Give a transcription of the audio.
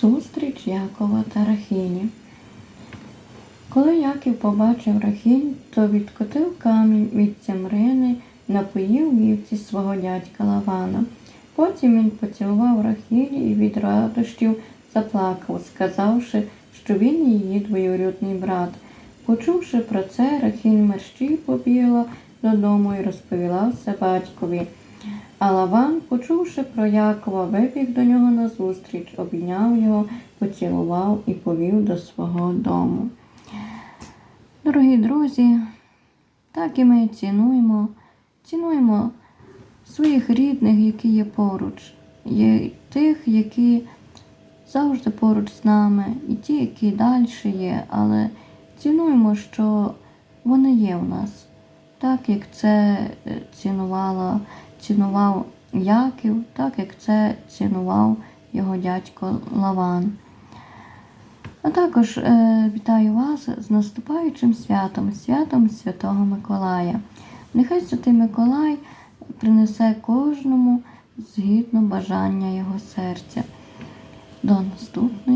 Зустріч Якова та Рахілі. Коли Яків побачив Рахіль, то відкотив камінь від цямрини, напоїв вівці свого дядька Лавана. Потім він поцілував Рахілі і від радощів заплакав, сказавши, що він її двоюрідний брат. Почувши про це, Рахіль мерщій побігла додому і розповіла все батькові. А Лаван, почувши про Якова, вибіг до нього назустріч, обійняв його, поцілував і повів до свого дому. Дорогі друзі, так і ми цінуємо, цінуємо своїх рідних, які є поруч, є тих, які завжди поруч з нами, і ті, які далі є, але цінуємо, що вони є в нас, так як це е, цінувала, цінував Яків, так як це цінував його дядько Лаван. А також е, вітаю вас з наступаючим святом, святом Святого Миколая. Нехай Святий Миколай принесе кожному згідно бажання його серця. До наступної!